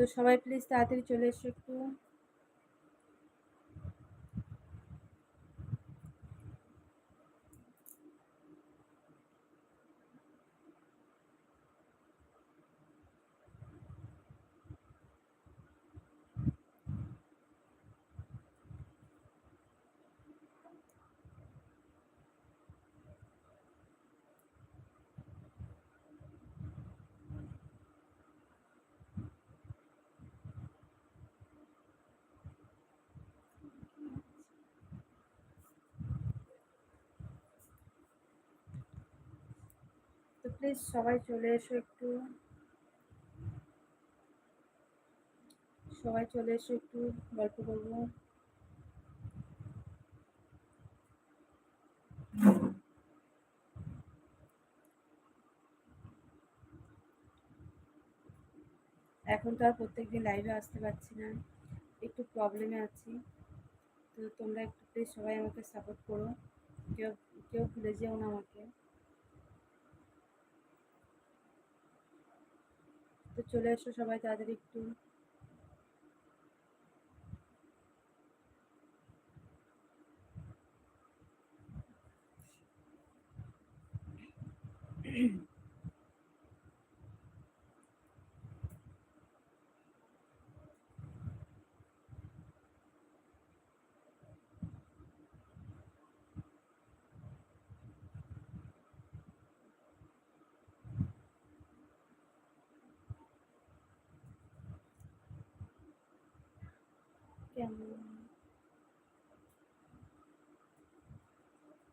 তো সবাই প্লিজ তাড়াতাড়ি চলে এসো একটু। প্লিজ সবাই চলে এসো একটু। সবাই চলে এসো একটু, গল্প করব এখন তো আর প্রত্যেকদিন লাইভে আসতে পারছি না, একটু প্রবলেমে আছি। তো তোমরা একটু প্লিজ সবাই আমাকে সাপোর্ট করো, কেউ কেউ ভুলে যেও না আমাকে। তো চলে এসো সবাই তাড়াতাড়ি একটু। কেমন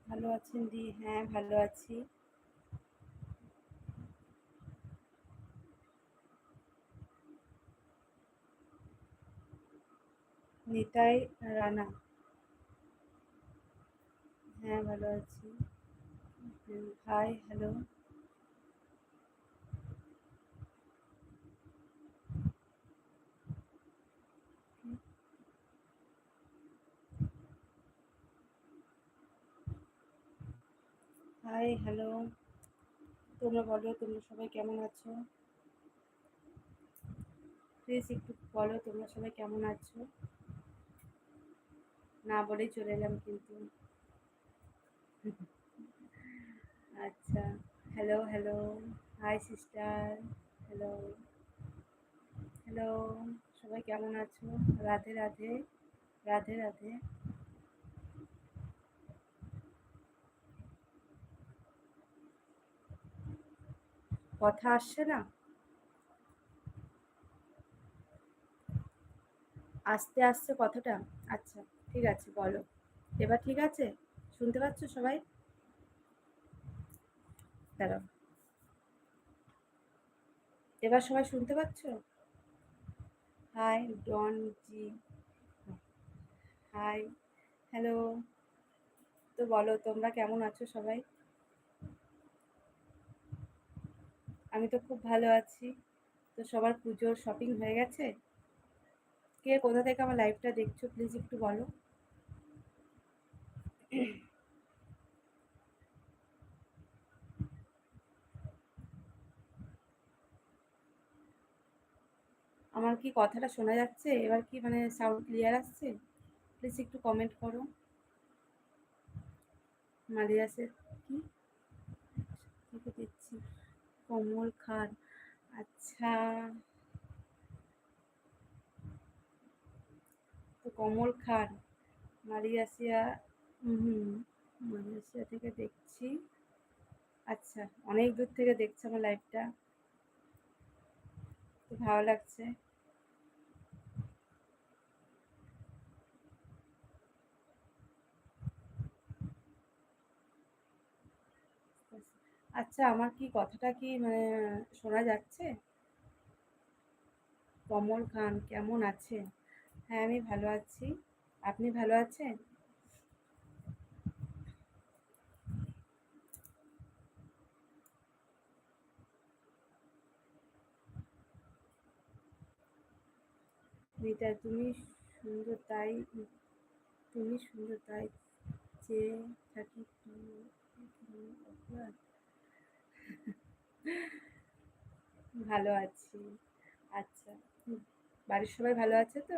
ভালো আছেন দি? হ্যাঁ ভালো আছি। নিতাই রানা। হ্যাঁ ভালো আছি। হাই হ্যালো হাই হ্যালো তোমরা বলো, তোমরা সবাই কেমন আছো? প্লিজ একটু বলো, তোমরা সবাই কেমন আছো? না বলেই চলে এলাম কিন্তু। আচ্ছা hello hello hi sister hello hello সবাই কেমন আছো? রাধে রাধে। রাধে রাধে। কথা আসছে না? আস্তে আস্তে কথাটা আচ্ছা ঠিক আছে, বলো। এবার ঠিক আছে? শুনতে পাচ্ছ সবাই? দাঁড়াও। এবার সবাই শুনতে পাচ্ছ? Hi Don ji hi hello তো বলো, তোমরা কেমন আছো সবাই? আমি তো খুব ভালো আছি। তো সবার পুজোর শপিং হয়ে গেছে। কে কোথা থেকে আমার লাইভটা দেখছ প্লিজ একটু বলো। আমার কি কথাটা শোনা যাচ্ছে? এবার কি মানে সাউন্ড ক্লিয়ার আসছে? প্লিজ একটু কমেন্ট করো। মালিয়াসের কি? কমল খান। আচ্ছা। তো কমল খান মারিয়াসিয়া হুম মারিয়াসিয়া থেকে দেখছি। আচ্ছা অনেক দূর থেকে দেখছে আমার লাইভটা তো ভালো লাগছে। আচ্ছা আমার কি কথাটা কি মানে শোনা যাচ্ছে? কমল খান, কেমন আছে হ্যাঁ আমি ভালো আছি। আপনি ভালো আছেন? মিতা তুমি সুন্দর তাই, তুমি সুন্দর তাই চেয়ে থাকি ভালো আছি। আচ্ছা। বাড়ির সবাই ভালো আছে তো?